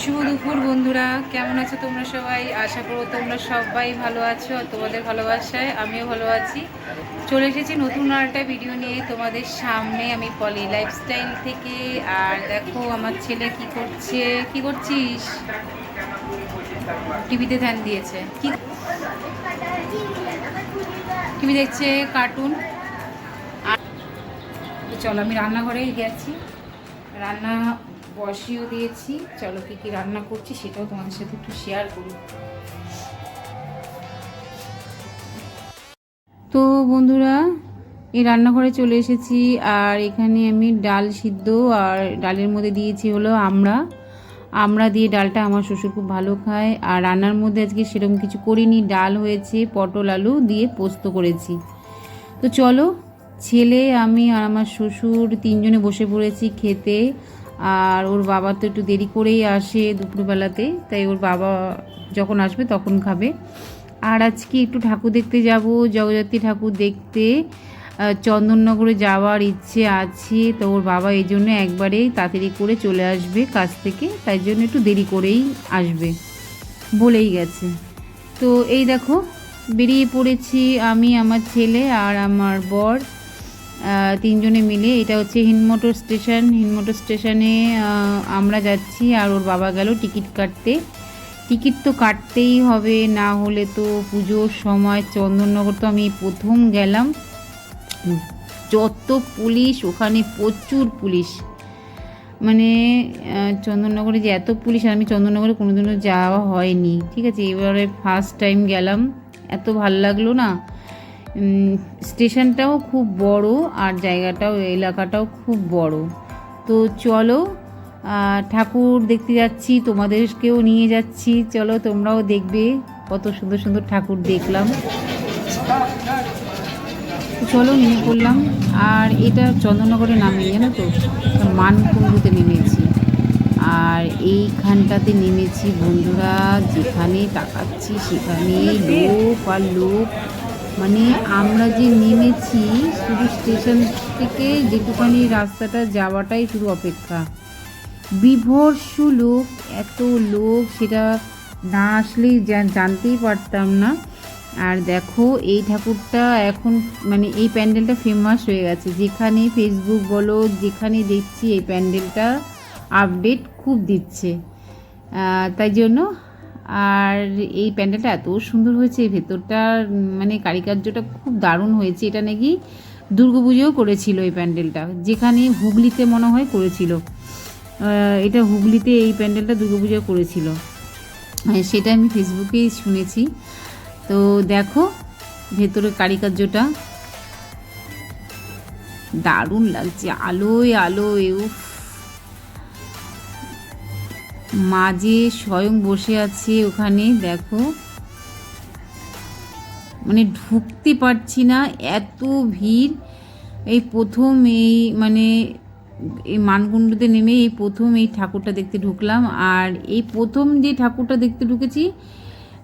শুভ দুপুর বন্ধুরা, কেমন আছো তোমরা সবাই? আশা করো তোমরা সবাই ভালো আছো আর তোমাদের ভালোবাসায় আমিও ভালো আছি। চলে এসেছি নতুন আর একটা ভিডিও নিয়ে তোমাদের সামনে আমি পলি লাইফস্টাইল থেকে। আর দেখো আমার ছেলে কি করছে, কি করছিস? টিভিতে ধ্যান দিয়েছে। কি টিভি দেখছে কার্টুন চলো আমি রান্নাঘরেই গেছি রান্না বসিয়েও দিয়েছি। চলো কী কী রান্না করছি সেটাও তোমাদের সাথে একটু শেয়ার করি। তো বন্ধুরা, এই রান্নাঘরে চলে এসেছি আর এখানে আমি ডাল সিদ্ধ আর ডালের মধ্যে দিয়েছি হলো আমড়া আমরা দিয়ে ডালটা আমার শ্বশুর খুব ভালো খায়। আর রান্নার মধ্যে আজকে সেরকম কিছু করিনি। ডাল হয়েছে, পটল, আলু দিয়ে পোস্ত করেছি। তো চলো, ছেলে, আমি আর আমার শ্বশুর তিনজনে বসে পড়েছি খেতে। আর ওর বাবা তো একটু দেরি করেই আসে দুপুরবেলাতে, তাই ওর বাবা যখন আসবে তখন খাবে। আর আজকে একটু ঠাকুর দেখতে যাব, জগদ্ধাত্রী ঠাকুর দেখতে। চন্দননগরে যাওয়ার ইচ্ছে আছে, তো ওর বাবা এই জন্য একবারেই তাড়াতাড়ি করে চলে আসবে কাজ থেকে, তাই জন্য একটু দেরি করেই আসবে বলেই গেছে। তো এই দেখো, বেরিয়ে পড়েছি আমি, আমার ছেলে আর আমার বর। তিনজনে মিলে, এটা হচ্ছে হিনমোটর স্টেশন। হিনমোটর স্টেশনে আমরা যাচ্ছি আর ওর বাবা গেল টিকিট কাটতে। টিকিট তো কাটতেই হবে, না হলে তো পুজোর সময় চন্দননগর তো আমি প্রথম গেলাম। যত পুলিশ, ওখানে প্রচুর পুলিশ। মানে চন্দননগরে যে এত পুলিশ আমি চন্দননগরে কোনোদিনও যাওয়া হয়নি। ঠিক আছে, এবারে ফার্স্ট টাইম গেলাম। এত ভালো লাগল না। স্টেশনটাও খুব বড় আর জায়গাটাও, এলাকাটাও খুব বড়। তো চলো ঠাকুর দেখতে যাচ্ছি, তোমাদেরকেও নিয়ে যাচ্ছি। চলো, তোমরাও দেখবে কত সুন্দর সুন্দর ঠাকুর দেখলাম। চলো নেমে পড়লাম। আর এটা চন্দননগরে নামে জানো তো মানকুণ্ডুতে নেমেছি। আর এইখানটাতে নেমেছি বন্ধুরা, যেখানে তাকাচ্ছি সেখানে লোক আর লোক। মানে আমরা যে নেমেছি শুধু স্টেশন থেকে যেটুখানি রাস্তাটা যাওয়াটাই শুধু অপেক্ষা। বিভর্ষ লোক, এত লোক, সেটা না আসলেই জানতেই পারতাম না। আর দেখো, এই ঠাকুরটা এখন মানে এই প্যান্ডেলটা ফেমাস হয়ে গেছে। যেখানে ফেসবুক বলো, যেখানে দেখছি এই প্যান্ডেলটা আপডেট খুব দিচ্ছে। তাই জন্য আর এই প্যান্ডেলটা এত সুন্দর হয়েছে ভেতরটা মানে কারিকার্যটা খুব দারুণ হয়েছে। এটা নাকি দুর্গাপুজোও করেছিল এই প্যান্ডেলটা যেখানে হুগলিতে মনে হয় করেছিল। এটা হুগলিতে এই প্যান্ডেলটা দুর্গাপুজো করেছিল। হ্যাঁ, সেটা আমি ফেসবুকেই শুনেছি। তো দেখো ভেতরে কারিকার্যটা দারুণ লাগছে আলোয় আলোয় উফ। মাঝে স্বয়ং বসে আছে ওখানে, দেখো। মানে ঢুকতে পারছি না, এত ভিড়। এই প্রথম এই মানে এই মানকুণ্ডুতে নেমে এই প্রথম এই ঠাকুরটা দেখতে ঢুকলাম। আর এই প্রথম যে ঠাকুরটা দেখতে ঢুকেছি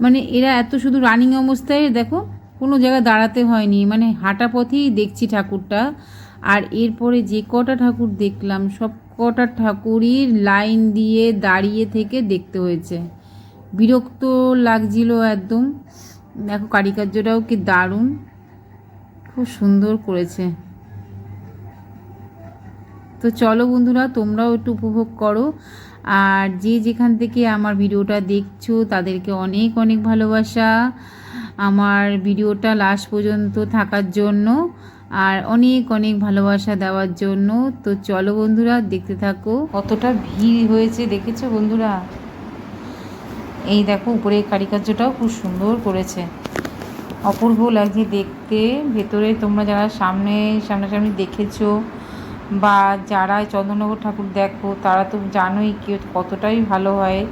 মানে এরা এত শুধু রানিং অবস্থায়, দেখো, কোনো জায়গায় দাঁড়াতে হয়নি। মানে হাঁটা পথেই দেখছি ঠাকুরটা। আর এরপরে যে কটা ঠাকুর দেখলাম, সব কটা ঠাকুরই লাইন দিয়ে দাঁড়িয়ে থেকে দেখতে হয়েছে। বিরক্ত লাগছিল একদম। দেখো কারিকার্যটাও কি দারুণ। খুব সুন্দর করেছে। তো চলো বন্ধুরা, তোমরাও একটু উপভোগ করো। আর যে যেখান থেকে আমার ভিডিওটা দেখছ, তাদেরকে অনেক অনেক ভালোবাসা। আমার ভিডিওটা লাস্ট পর্যন্ত থাকার জন্য। আর অনেক অনেক ভালোবাসা দেওয়ার জন্য। তো চলো বন্ধুরা, দেখতে থাকো। কতটা ভিড় হয়েছে, দেখেছ বন্ধুরা? এই দেখো, উপরে কারিকার্যটাও খুব সুন্দর করেছে। অপূর্ব লাগছে দেখতে। ভেতরে তোমরা যারা সামনে, সামনাসামনি দেখেছ বা যারা চন্দ্রনগর ঠাকুর দেখো, তারা তো জানোই কি, কতটাই ভালো হয়।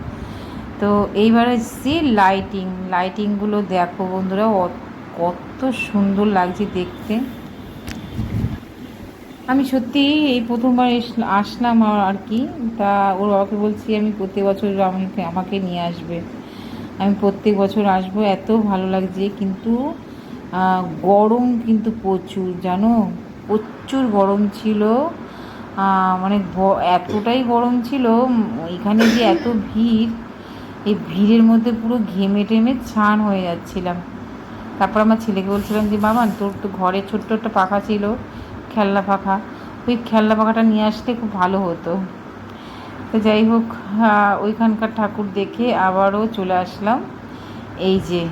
তো এইবারে এসেছি লাইটিং লাইটিংগুলো দেখো বন্ধুরা কত সুন্দর লাগছে দেখতে। আমি সত্যি এই প্রথমবার আসলাম আর কি। তা ওর বাবাকে বলছি, আমি প্রত্যেক বছর আমাকে আমাকে নিয়ে আসবে। আমি প্রত্যেক বছর আসব, এত ভালো লাগছে। কিন্তু গরম কিন্তু প্রচুর, জানো? প্রচুর গরম ছিল। মানে এতটাই গরম ছিল এখানে যে এত ভিড়, এই ভিড়ের মধ্যে পুরো ঘেমে টেমে ছান হয়ে যাচ্ছিলাম। তারপর আমার ছেলেকে বলছিলাম যে বাবা তোর তো ঘরে ছোট্ট একটা পাখা ছিল, খেলনা পাখা। ওই খেলনা পাখাটা নিয়ে আসলে খুব ভালো হতো। তো যাই হোক ওইখানকার ঠাকুর দেখে আবারও চলে আসলাম। এই যে,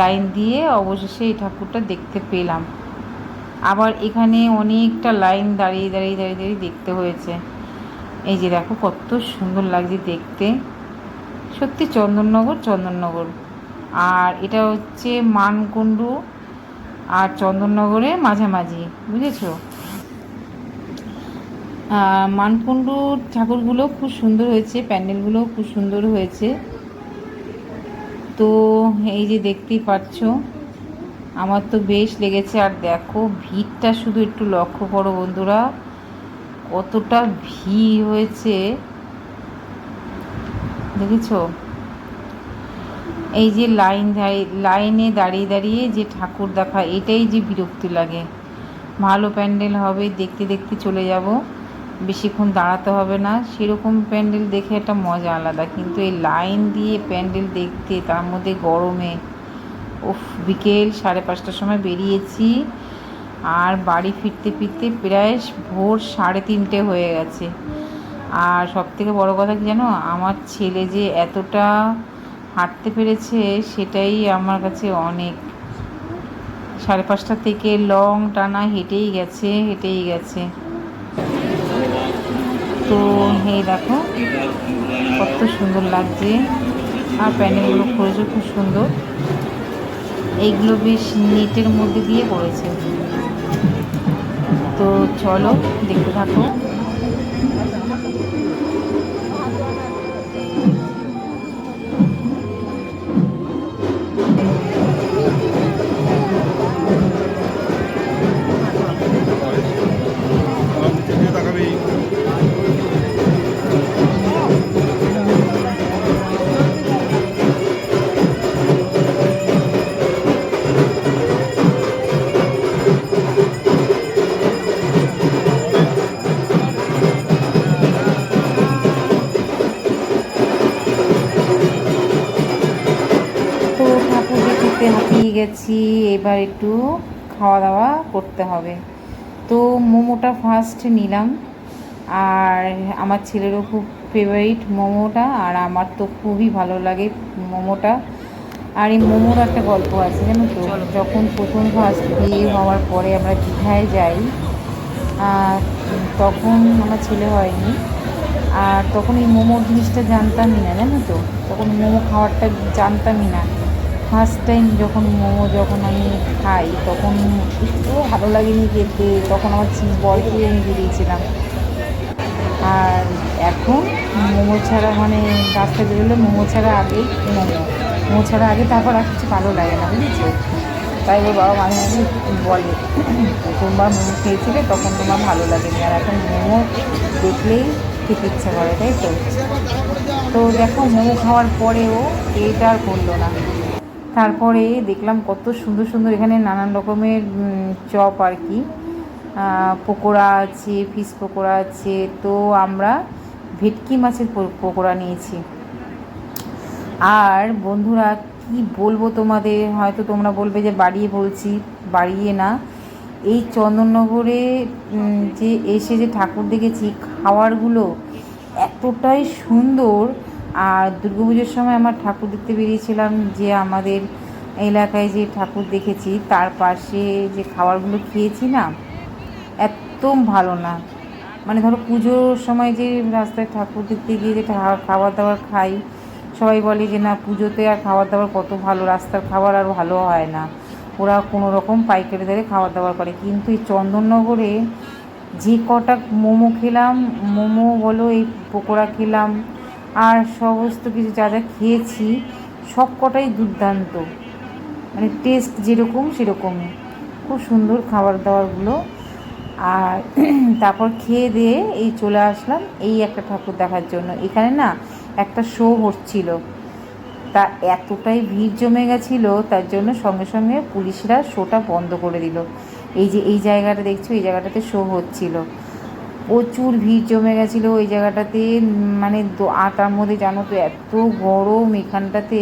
লাইন দিয়ে অবশেষে এই ঠাকুরটা দেখতে পেলাম। আবার এখানে অনেকটা লাইন দাঁড়িয়ে দাঁড়িয়ে দাঁড়িয়ে দাঁড়িয়ে দেখতে হয়েছে। এই যে দেখো, কত সুন্দর লাগছে দেখতে। সত্যি চন্দননগর চন্দননগর। আর এটা হচ্ছে মানকুণ্ডু আর চন্দননগরের মাঝামাঝি বুঝেছ? আহ, মানকুণ্ডুর ঠাকুরগুলো খুব সুন্দর হয়েছে প্যান্ডেলগুলো খুব সুন্দর হয়েছে। তো এই যে দেখতেই পাচ্ছ আমার তো বেশ লেগেছে। আর দেখো ভিড়টা শুধু একটু লক্ষ্য করো বন্ধুরা কতটা ভিড় হয়েছে। দেখেছ? এই যে লাইন লাইনে দাঁড়িয়ে দাঁড়িয়ে যে ঠাকুর দেখা, এটাই যে বিরক্তি লাগে। ভালো প্যান্ডেল হবে, দেখতে দেখতে চলে যাব। বেশিক্ষণ দাঁড়াতে হবে না। সেরকম প্যান্ডেল দেখে একটা মজা আলাদা। কিন্তু এই লাইন দিয়ে প্যান্ডেল দেখতে, তার মধ্যে গরমে, উফ, বিকেল সাড়ে পাঁচটার সময় বেরিয়েছি। আর বাড়ি ফিরতে ফিরতে প্রায় ভোর সাড়ে তিনটে হয়ে গেছে। আর সব থেকে বড়ো কথা কি জানো? আমার ছেলে যে এতটা হাঁটতে পেরেছে, সেটাই আমার কাছে অনেক। সাড়ে পাঁচটা থেকে লং টানা হেঁটেই গেছে হেঁটেই গেছে। তো এই দেখো, কত সুন্দর লাগছে। আর প্যানেলগুলো করেছে খুব সুন্দর। এইগুলো বেশ নেটের মধ্যে দিয়ে করেছে তো চলো, দেখতে থাকো। গেছি এবার একটু খাওয়া দাওয়া করতে হবে। তো মোমোটা ফার্স্ট নিলাম। আর আমার ছেলেরও খুব ফেভারিট মোমোটা আর আমার তো খুবই ভালো লাগে মোমোটা। আর এই মোমোর একটা গল্প আছে জানো তো? যখন প্রথম ফার্স্ট বিয়ে হওয়ার পরে আমরা দীঘায় যাই আর তখন আমার ছেলে হয়নি। আর তখন এই মোমোর জিনিসটা জানতামই না জানো তো? তখন মোমো খাওয়ারটা জানতামই না। ফার্স্ট টাইম যখন মোমো যখন আমি খাই, তখন একটুও ভালো লাগেনি খেতে, তখন আমার চি- বরকে আমি বেরিয়েছিলাম আর এখন মোমো ছাড়া মানে রাস্তায় বেরোলে মোমো ছাড়া আগেই মোমো। মোমো ছাড়া আগে তারপর আর কিছু ভালো লাগে না, বুঝেছ? তাই ওর বাবা মাঝে মাঝে বলে প্রথমবার মোমো খেয়েছিলে, তখন তোমার ভালো লাগেনি। আর এখন মোমো দেখলেই খেতে ইচ্ছা করে, তাই তো? তো দেখো, মোমো খাওয়ার পরেও এটা আর করল না। তারপরে দেখলাম কত সুন্দর সুন্দর এখানে নানান রকমের চপ আর কি। পকোড়া আছে ফিশ পকোড়া আছে। তো আমরা ভেটকি মাছের পকোড়া নিয়েছি। আর বন্ধুরা, কি বলব তোমাদের? হয়তো তোমরা বলবে যে বাড়িয়ে বলছি, বাড়িয়ে না। এই চন্দননগরে যে এসে যে ঠাকুর দেখেছি, খাওয়ারগুলো এতটাই সুন্দর। আর দুর্গাপুজোর সময় আমার ঠাকুর দেখতে বেরিয়েছিলাম যে আমাদের এলাকায় যে ঠাকুর দেখেছি, তার পাশে যে খাবারগুলো খেয়েছি না, একদম ভালো না। মানে ধরো পুজোর সময় যে রাস্তায় ঠাকুর দেখতে গিয়ে যে খাবার দাবার খাই, সবাই বলে যে না, পুজোতে আর খাবার দাবার কত ভালো, রাস্তার খাবার আর ভালো হয় না। ওরা কোনো রকম পাইকারি দরে খাবার দাবার করে। কিন্তু এই চন্দননগরে যে কটা মোমো খেলাম, মোমো বলো এই পকোড়া খেলাম আর সমস্ত কিছু যা যা খেয়েছি, সব কটাই দুর্দান্ত। মানে টেস্ট যেরকম সেরকমই খুব সুন্দর খাবার দাবারগুলো। আর তারপর খেয়ে দিয়ে এই চলে আসলাম এই একটা ঠাকুর দেখার জন্য। এখানে না একটা শো হচ্ছিল। তা এতটাই ভিড় জমে গেছিল, তার জন্য সঙ্গে সঙ্গে পুলিশরা শোটা বন্ধ করে দিল। এই যে এই জায়গাটা দেখছ, এই জায়গাটাতে শো হচ্ছিল। প্রচুর ভিড় জমে গেছিল ওই জায়গাটাতে। মানে তার মধ্যে জানো তো, এত গরম এখানটাতে।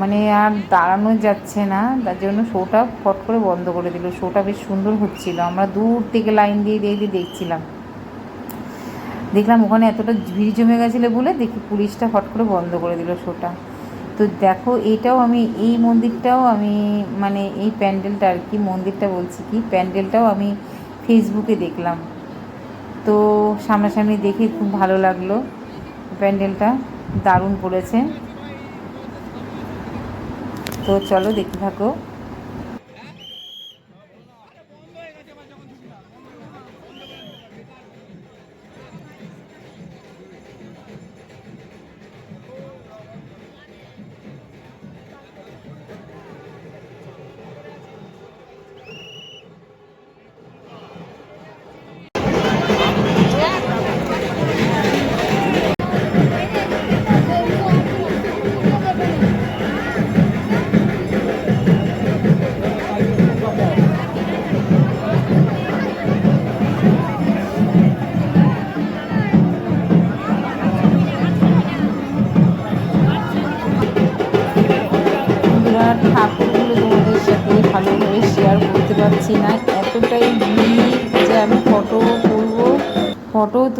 মানে আর দাঁড়ানো যাচ্ছে না। তার জন্য শোটা ফট করে বন্ধ করে দিল। শোটা বেশ সুন্দর হচ্ছিল। আমরা দূর থেকে লাইন দিয়ে দিয়ে দিয়ে দেখছিলাম। দেখলাম ওখানে এতটা ভিড় জমে গেছিল বলে দেখি পুলিশটা ফট করে বন্ধ করে দিল শোটা। তো দেখো, এটাও আমি, এই মন্দিরটাও আমি মানে এই প্যান্ডেলটা আর কি, মন্দিরটা বলছি কি, প্যান্ডেলটাও আমি ফেসবুকে দেখলাম। তো সামনাসামনি দেখে খুব ভালো লাগল। প্যান্ডেলটা দারুণ পড়েছে তো চলো দেখতে থাকো।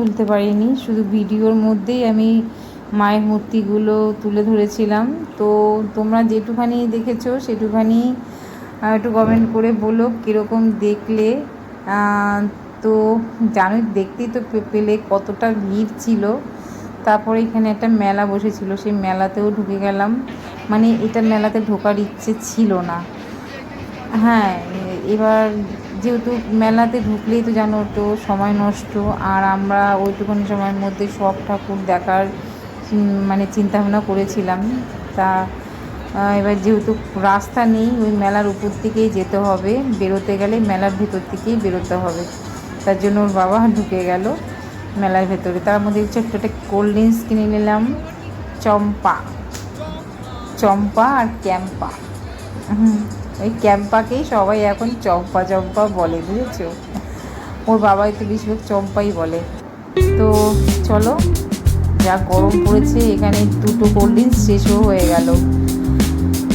তুলতে পারিনি, শুধু ভিডিওর মধ্যেই আমি মায়ের মূর্তিগুলো তুলে ধরেছিলাম। তো তোমরা যেটুখানি দেখেছ সেটুখানি একটু কমেন্ট করে বলো কীরকম দেখলে। তো জানোই দেখতেই তো পেলে কতটা ভিড় ছিল। তারপরে এখানে একটা মেলা বসেছিল, সেই মেলাতেও ঢুকে গেলাম। মানে এটা মেলাতে ঢোকার ইচ্ছে ছিল না। হ্যাঁ এবার যেহেতু মেলাতে ঢুকলেই তো জানো তো সময় নষ্ট আর আমরা ওইটুকুনি সময়ের মধ্যে সব ঠাকুর দেখার মানে চিন্তাভাবনা করেছিলাম। তা এবার যেহেতু রাস্তা নেই ওই মেলার উপর দিকেই যেতে হবে। বেরোতে গেলে মেলার ভেতর থেকেই বেরোতে হবে। তার জন্য ওর বাবা ঢুকে গেল মেলার ভেতরে। তার মধ্যে ছোট্ট একটা কোল্ড ড্রিঙ্কস কিনে নিলাম। চম্পা। চম্পা আর ক্যাম্পা। হুম, ওই ক্যাম্পাকেই সবাই এখন চম্পা চম্পা বলে, বুঝেছ? ওর বাবাই তো বেশিরভাগ চম্পাই বলে। তো চলো, যা গরম পড়েছে, এখানে দুটো কোল্ড ড্রিঙ্কস শেষও হয়ে গেল।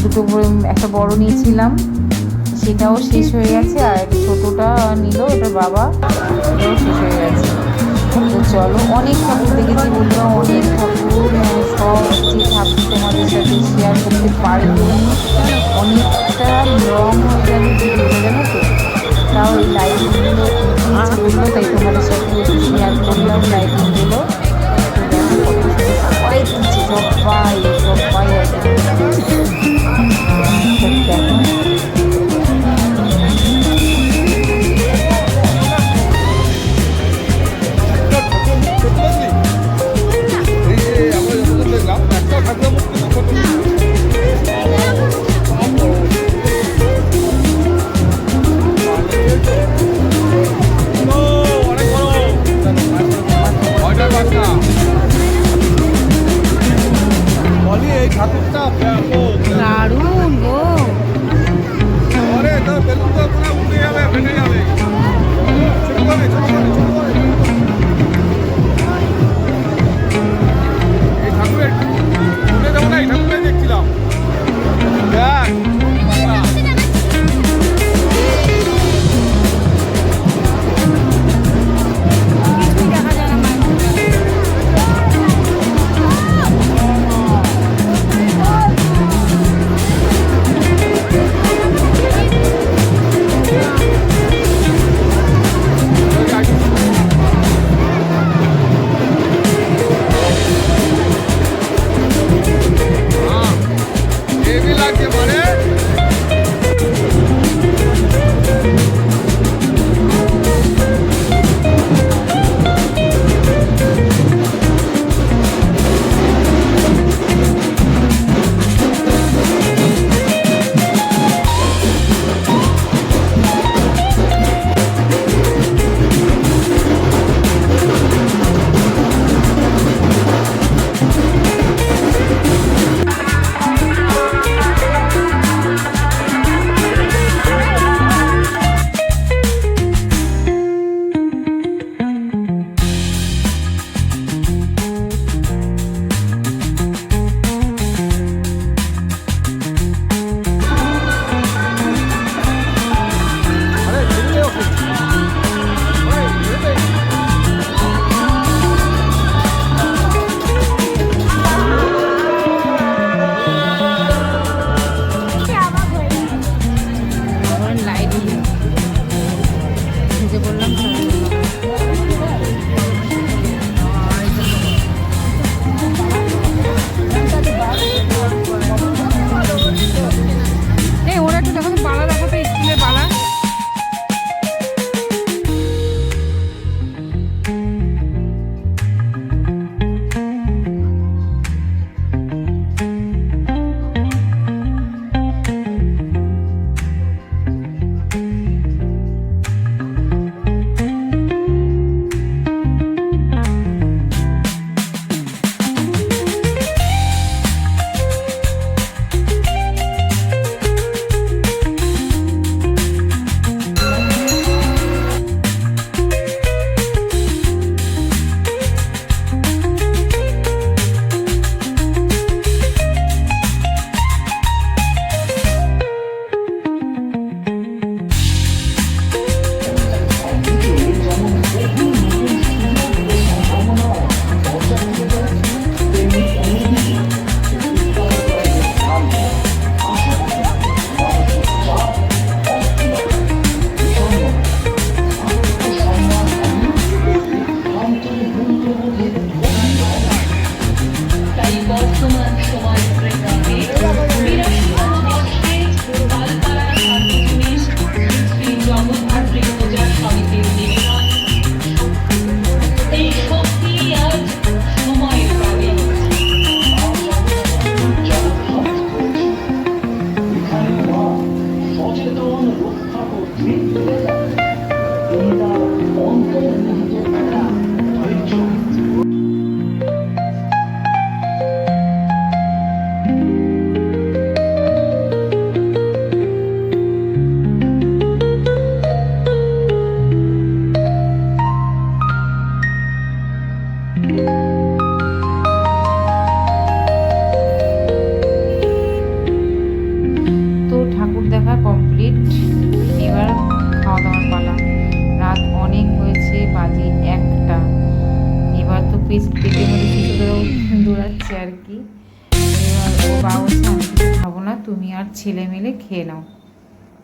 দুটো একটা বড় নিয়েছিলাম, সেটাও শেষ হয়ে গেছে, আর ছোটোটা নিল ওটা বাবা শেষ হয়ে গেছে। তো চলো অনেক ঠাকুর দেখেছি বলল Soul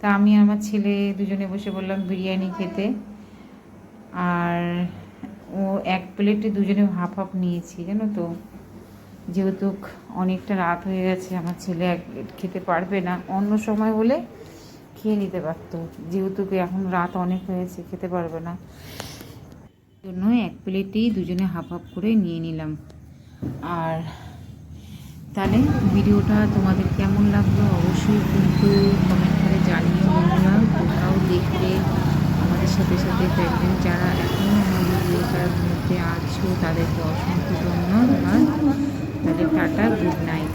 তা আমি আমার ছেলে দুজনে বসে বললাম বিরিয়ানি খেতে। আর ও এক প্লেটে দুজনে হাফ হাফ নিয়েছি, জানো তো? যেহেতু অনেকটা রাত হয়ে গেছে, আমার ছেলে এক প্লেট খেতে পারবে না। অন্য সময় হলে খেয়ে নিতে পারতো। যেহেতু এখন রাত অনেক হয়েছে, খেতে পারবে না। জন্য এক প্লেটেই দুজনে হাফ হাফ করে নিয়ে নিলাম। আর তাহলে ভিডিওটা তোমাদের কেমন লাগল অবশ্যই কিন্তু কমেন্ট জানিও বন্ধুরা কোথাও দেখলে আমাদের সাথে সাথে দেখবেন যারা এখনও আমাদের ভিডিওটার মধ্যে আছো, তাদেরকে অসংখ্য ধন্যবাদ। তাদের টাটা গুড নাইট